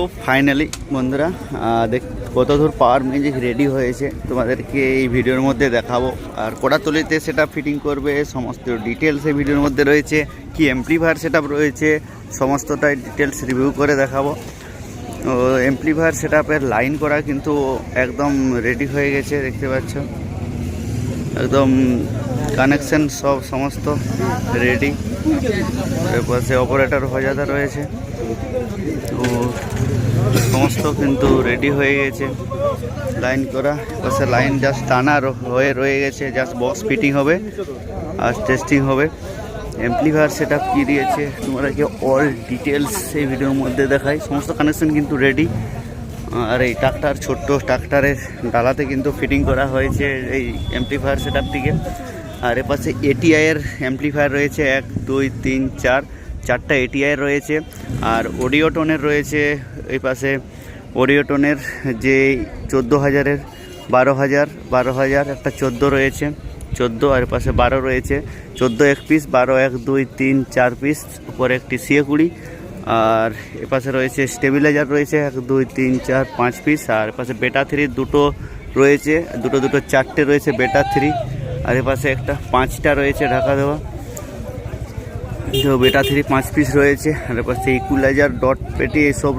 তো ফাইনালি বন্ধুরা দেখ কত দূর পাওয়ার ম্যাজিক রেডি হয়েছে। তোমাদেরকে এই ভিডিওর মধ্যে দেখাবো। আর কোড়াতলিতে সেটা ফিটিং করবে, সমস্ত ডিটেলস এই ভিডিওর মধ্যে রয়েছে, কি এমপ্লিফায়ার সেট রয়েছে, সমস্তটাই ডিটেলস রিভিউ করে দেখাবো। ও এমপ্লিফায়ার সেট লাইন করা কিন্তু একদম রেডি হয়ে গেছে, দেখতে পাচ্ছ। একদম কানেকশন সব সমস্ত রেডি পাশে অপারেটর হজাদা রয়েছে। তো সমস্ত কিন্তু রেডি হয়ে গেছে। লাইন করা। পাশে লাইন জাস্ট টানা হয়ে রয়ে গেছে। জাস্ট বক্স ফিটিং হবে আর টেস্টিং হবে। এমপ্লিফায়ার সেট আপ কী দিয়েছে তোমরা কি অল ডিটেলস এই ভিডিওর মধ্যে দেখাই। সমস্ত কানেকশন কিন্তু রেডি আর এই ট্রাক্টার ছোট্ট ট্রাক্টারের ডালাতে কিন্তু ফিটিং করা হয়েছে এই এমপ্লিফায়ার সেট আপটিকে আর এপাশে এটিআইয়ের অ্যাম্পলিফায়ার রয়েছে, এক, দুই, তিন, চার, চারটা এটিআইয়ের রয়েছে। আর অডিওটনের রয়েছে এই পাশে অডিওটনের যে চোদ্দ হাজারের বারো হাজার বারো হাজার, একটা চোদ্দ রয়েছে, চোদ্দ আর পাশে বারো রয়েছে। চোদ্দ এক পিস বারো এক, দুই, তিন, চার পিস উপরে একটি সিএ কুড়ি। আর এপাশে রয়েছে স্টেবিলাইজার রয়েছে, এক, দুই, তিন, চার, পাঁচ পিস আর এপাশে বেটা থ্রি দুটো রয়েছে, দুটো দুটো, চারটে রয়েছে বেটা থ্রি আর এপাশে একটা পাঁচটা রয়েছে ঢাকা দেওয়া। তো বেটা থ্রি পাঁচ পিস রয়েছে। আর এপাশে ইকুলাইজার ডট পেটি এইসব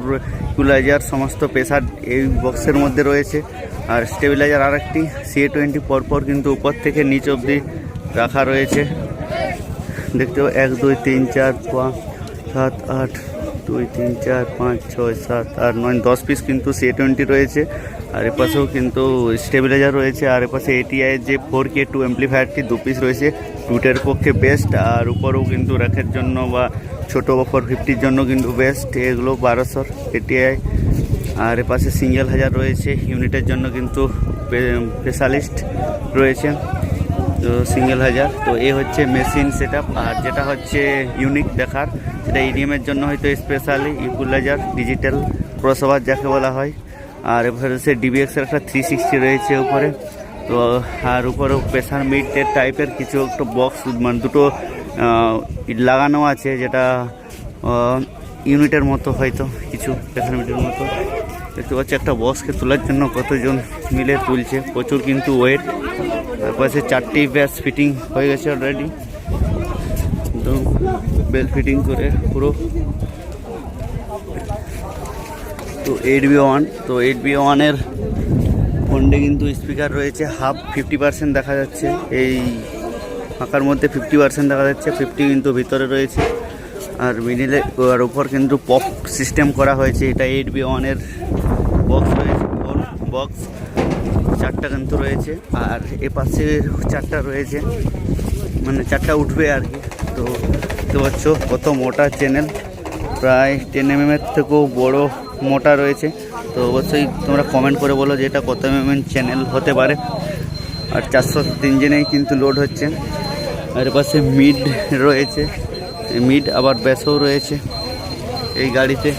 ইকুলাইজার সমস্ত প্রেসার এই বক্সের মধ্যে রয়েছে। আর স্টেবিলাইজার আর একটি সিএ টোয়েন্টি পরপর কিন্তু উপর থেকে নিচ অবধি রাখা রয়েছে। দেখতে পাও এক, দুই, তিন, চার, পাঁচ, সাত, আট দুই তিন চার পাঁচ ছয় সাত আট নয় দশ পিস কিন্তু সি টোয়েন্টি রয়েছে। আর এপাশেও কিন্তু স্টেবিলাইজার রয়েছে। আর এপাশে এটিআইয়ের যে ফোর কে টু অ্যাম্পলিফায়ারটি দু পিস রয়েছে। টুটের পক্ষে বেস্ট আর উপরেও কিন্তু র্যাকের জন্য বা ছোটো ফোর ফিফটির জন্য কিন্তু বেস্ট এগুলো বারোশোর এটিআই আর এপাশে সিঙ্গেল হাজার রয়েছে। ইউনিটের জন্য কিন্তু স্পেশালিস্ট রয়েছে। তো সিঙ্গেল হাজার তো এ হচ্ছে মেশিন সেট আর যেটা হচ্ছে ইউনিক দেখার, সেটা ইডিএমের জন্য হয়তো স্পেশালি ইকুলাইজার ডিজিটাল ক্রসওভার যাকে বলা হয়। আর এবার হচ্ছে ডিবিএক্সের একটা থ্রি সিক্সটি রয়েছে উপরে। তো, আর উপরে প্রেশার মিটের টাইপের কিছু একটা বক্স মানে দুটো লাগানো আছে, যেটা ইউনিটের মতো হয়তো, কিছু প্রেশার মিটের মতো। দেখতে পাচ্ছি একটা বক্সকে তোলার জন্য কতজন মিলে তুলছে। প্রচুর কিন্তু ওয়েট তারপরে চারটি ব্যাস ফিটিং হয়ে গেছে অলরেডি একদম বেল ফিটিং করে পুরো। তো এইট বি ওয়ান তো এইট বি ওয়ানের ফোনডে কিন্তু স্পিকার রয়েছে হাফ ফিফটি পার্সেন্ট দেখা যাচ্ছে। এই ফাঁকার মধ্যে ফিফটি পার্সেন্ট দেখা যাচ্ছে। ফিফটি কিন্তু ভিতরে রয়েছে। আর মিডিলে আর উপর কিন্তু পপ সিস্টেম করা হয়েছে। এটা এইট বি ওয়ানের বক্স রয়েছে। বক্স চারটা কিন্তু রয়েছে। আর এ পাশে চারটা রয়েছে। মানে চারটা উঠবে আর কি। তো দেখতে পাচ্ছ, কত মোটা চ্যানেল প্রায় টেন এম এর থেকেও বড় মোটা রয়েছে। তো অবশ্যই তোমরা কমেন্ট করে বলো যে এটা কত এম এম চ্যানেল হতে পারে। আর চারশো তিন জেনেই কিন্তু লোড হচ্ছে। আর পাশে মিড রয়েছে। মিড আবার ব্যাসও রয়েছে এই গাড়িতে।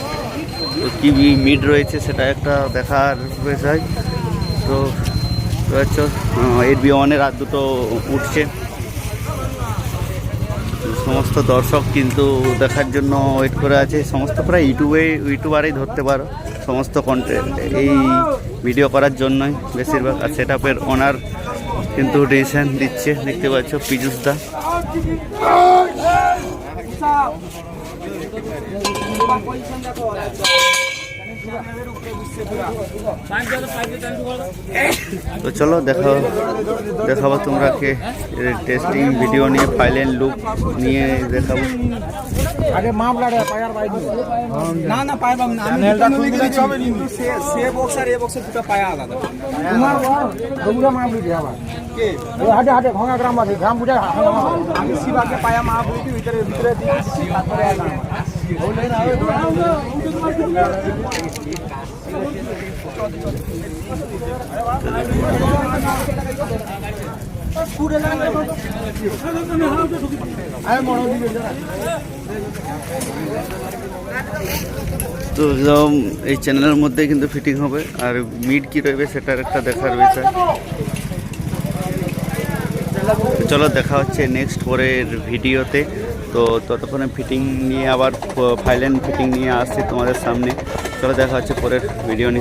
তো কী মিড রয়েছে সেটা একটা দেখার বিষয়। তো হচ্ছে এর বি ওয়ানের আর দুটো উঠছে। সমস্ত দর্শক কিন্তু দেখার জন্য ওয়েট করে আছে। সমস্ত প্রায় ইউটিউবে, ইউটিউবারেই ধরতে পারো। সমস্ত কন্টেন্ট এই ভিডিও করার জন্যই বেশিরভাগ। আর সেট আপের ওনার কিন্তু ডিসিশন দিচ্ছে। দেখতে পাচ্ছ, পীযুষ দা। তো চলো দেখো দেখাবো তোমরা কে টেস্টিং ভিডিও নিয়ে ফাইলের লুক নিয়ে দেখাবো। আগে মামলাটা পায়ার বাইক না না পাবো না আমি। হবে নি? কিন্তু সে- সে বক্স আর এ বক্সের দুটো পায়া আলাদা তোমার বগুড়া মামলি দিয়ে আবার কে ও হাটে হাটে ভাঙা গ্রামবাসী গ্রাম বুঝে আমি শিবাকে পায়া মা বলি ভিতরে ভিতরে দিয়ে তারপরে আলাদা। তো একদম এই চ্যানেলের মধ্যে কিন্তু ফিটিং হবে। আর মিড কি রয়েছে সেটার একটা দেখার বিষয়। চলো দেখা হচ্ছে নেক্সট পরের ভিডিওতে তো ততক্ষণে ফিটিং নিয়ে আবার ফাইলেন ফিটিং নিয়ে আসছি তোমাদের সামনে। চলো দেখা হচ্ছে পরের ভিডিও নিয়ে।